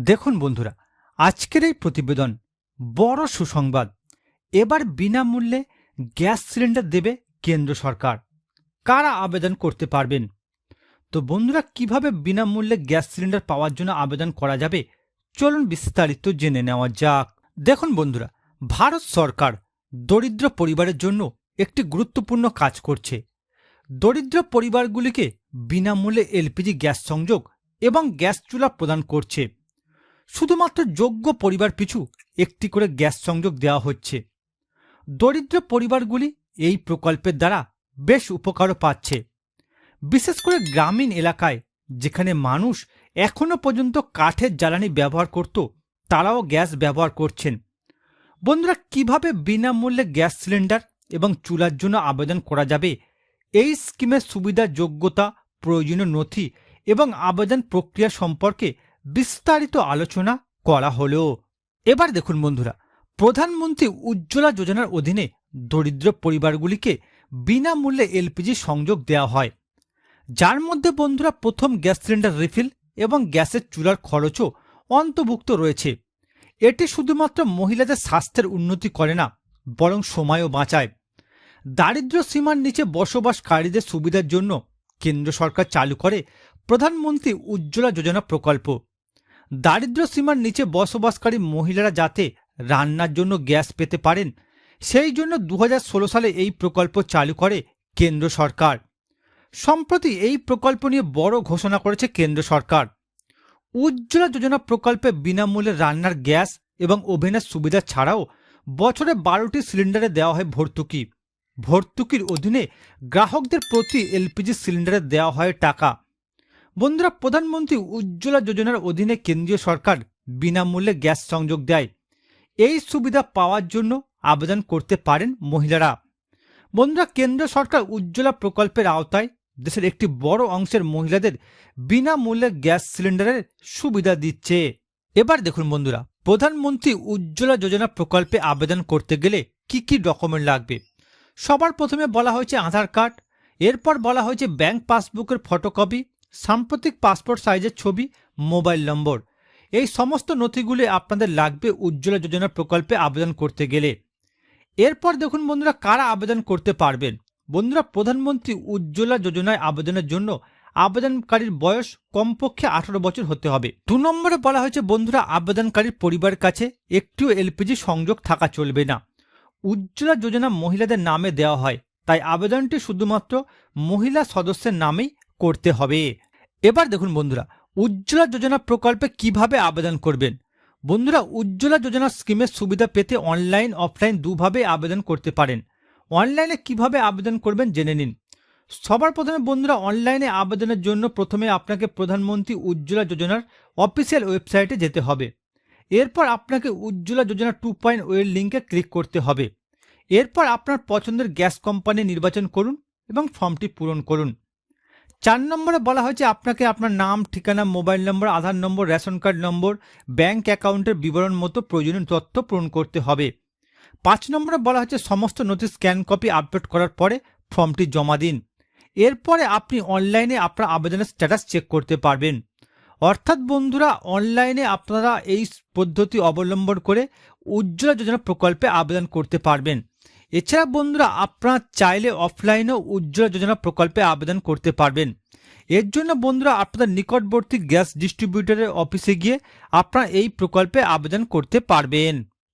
দেখুন বন্ধুরা, আজকের এই প্রতিবেদন বড় সুসংবাদ। এবার বিনামূল্যে গ্যাস সিলিন্ডার দেবে কেন্দ্র সরকার। কারা আবেদন করতে পারবেন? তো বন্ধুরা, কীভাবে বিনামূল্যে গ্যাস সিলিন্ডার পাওয়ার জন্য আবেদন করা যাবে? চলুন বিস্তারিত জেনে নেওয়া যাক। দেখুন বন্ধুরা, ভারত সরকার দরিদ্র পরিবারের জন্য একটি গুরুত্বপূর্ণ কাজ করছে। দরিদ্র পরিবারগুলিকে বিনামূল্যে এলপিজি গ্যাস সংযোগ এবং গ্যাস চুলা প্রদান করছে। শুধুমাত্র যোগ্য পরিবার পিছু একটি করে গ্যাস সংযোগ দেওয়া হচ্ছে। দরিদ্র পরিবারগুলি এই প্রকল্পের দ্বারা বেশ উপকারও পাচ্ছে। বিশেষ করে গ্রামীণ এলাকায়, যেখানে মানুষ এখনও পর্যন্ত কাঠের জ্বালানি ব্যবহার করত, তারাও গ্যাস ব্যবহার করছেন। বন্ধুরা, কীভাবে বিনামূল্যে গ্যাস সিলিন্ডার এবং চুলার জন্য আবেদন করা যাবে? এই স্কিমের সুবিধা যোগ্যতা প্রয়োজনীয় নথি এবং আবেদন প্রক্রিয়া সম্পর্কে বিস্তারিত আলোচনা করা হলো। এবার দেখুন বন্ধুরা, প্রধানমন্ত্রী উজ্জ্বলা যোজনার অধীনে দরিদ্র পরিবারগুলিকে বিনামূল্যে এলপিজি সংযোগ দেওয়া হয়। যার মধ্যে বন্ধুরা প্রথম গ্যাস সিলিন্ডার রিফিল এবং গ্যাসের চুলার খরচও অন্তর্ভুক্ত রয়েছে। এটি শুধুমাত্র মহিলাদের স্বাস্থ্যের উন্নতি করে না, বরং সময়ও বাঁচায়। দারিদ্র্য সীমার নিচে বসবাসকারীদের সুবিধার জন্য কেন্দ্র সরকার চালু করে প্রধানমন্ত্রী উজ্জ্বলা যোজনা প্রকল্প। দারিদ্র্য সীমার নিচে বসবাসকারী মহিলারা যাতে রান্নার জন্য গ্যাস পেতে পারেন, সেই জন্য দু হাজার ষোলো সালে এই প্রকল্প চালু করে কেন্দ্র সরকার। সম্প্রতি এই প্রকল্প নিয়ে বড় ঘোষণা করেছে কেন্দ্র সরকার। উজ্জ্বলা যোজনা প্রকল্পে বিনামূল্যে রান্নার গ্যাস এবং ওভেনের সুবিধা ছাড়াও বছরে বারোটি সিলিন্ডারে দেওয়া হয় ভর্তুকি। ভর্তুকির অধীনে গ্রাহকদের প্রতি এলপিজি সিলিন্ডারে দেওয়া হয় টাকা। বন্ধুরা, প্রধানমন্ত্রী উজ্জ্বলা যোজনার অধীনে কেন্দ্রীয় সরকার বিনামূল্যে গ্যাস সংযোগ দেয়। এই সুবিধা পাওয়ার জন্য আবেদন করতে পারেন মহিলারা। বন্ধুরা, কেন্দ্র সরকার উজ্জ্বলা প্রকল্পের আওতায় দেশের একটি বড় অংশের মহিলাদের বিনামূল্যে গ্যাস সিলিন্ডারের সুবিধা দিচ্ছে। এবার দেখুন বন্ধুরা, প্রধানমন্ত্রী উজ্জ্বলা যোজনা প্রকল্পে আবেদন করতে গেলে কি কি ডকুমেন্ট লাগবে? সবার প্রথমে বলা হয়েছে আধার কার্ড, এরপর বলা হয়েছে ব্যাংক পাসবুকের ফটোকপি সাম্প্রতিক পাসপোর্ট সাইজের ছবি, মোবাইল নম্বর। এই সমস্ত নথিগুলি আপনাদের লাগবে উজ্জ্বলা যোজনা প্রকল্পে আবেদন করতে গেলে। এরপর দেখুন বন্ধুরা, কারা আবেদন করতে পারবেন? বন্ধুরা, প্রধানমন্ত্রী উজ্জ্বলা যোজনায় আবেদনের জন্য আবেদনকারীর বয়স কমপক্ষে আঠারো বছর হতে হবে। দু নম্বরে বলা হয়েছে, বন্ধুরা, আবেদনকারীর পরিবারের কাছে একটিও এলপিজি সংযোগ থাকা চলবে না। উজ্জ্বলা যোজনা মহিলাদের নামে দেওয়া হয়। তাই আবেদনটি শুধুমাত্র মহিলা সদস্যের নামেই করতে হবে। এবার দেখুন বন্ধুরা, উজ্জ্বলা যোজনা প্রকল্পে কীভাবে আবেদন করবেন? বন্ধুরা, উজ্জ্বলা যোজনা স্কিমের সুবিধা পেতে অনলাইন, অফলাইন দুভাবে আবেদন করতে পারেন। অনলাইনে কীভাবে আবেদন করবেন জেনে নিন। সবার প্রথমে বন্ধুরা, অনলাইনে আবেদনের জন্য প্রথমে আপনাকে প্রধানমন্ত্রী উজ্জ্বলা যোজনার অফিসিয়াল ওয়েবসাইটে যেতে হবে। এরপর আপনাকে উজ্জ্বলা যোজনা টু পয়েন্ট ওয়ের লিঙ্কে ক্লিক করতে হবে। এরপর আপনার পছন্দের গ্যাস কোম্পানি নির্বাচন করুন এবং ফর্মটি পূরণ করুন। চার নম্বরে বলা হয়েছে আপনাকে আপনার নাম, ঠিকানা, মোবাইল নম্বর, আধার নম্বর, রেশন কার্ড নম্বর, ব্যাংক অ্যাকাউন্টের বিবরণ মতো প্রয়োজনীয় তথ্য পূরণ করতে হবে। পাঁচ নম্বরে বলা হচ্ছে সমস্ত নথি স্ক্যান কপি আপলোড করার পরে ফর্মটি জমা দিন। এরপরে আপনি অনলাইনে আপনার আবেদনের স্ট্যাটাস চেক করতে পারবেন। অর্থাৎ বন্ধুরা, অনলাইনে আপনারা এই পদ্ধতি অবলম্বন করে উজ্জ্বলা যোজনা প্রকল্পে আবেদন করতে পারবেন। এছাড়া বন্ধুরা আপনারা চাইলে অফলাইনেও উজ্জ্বলা যোজনা প্রকল্পে আবেদন করতে পারবেন। এর জন্য বন্ধুরা আপনাদের নিকটবর্তী গ্যাস ডিস্ট্রিবিউটরের অফিসে গিয়ে আপনারা এই প্রকল্পে আবেদন করতে পারবেন।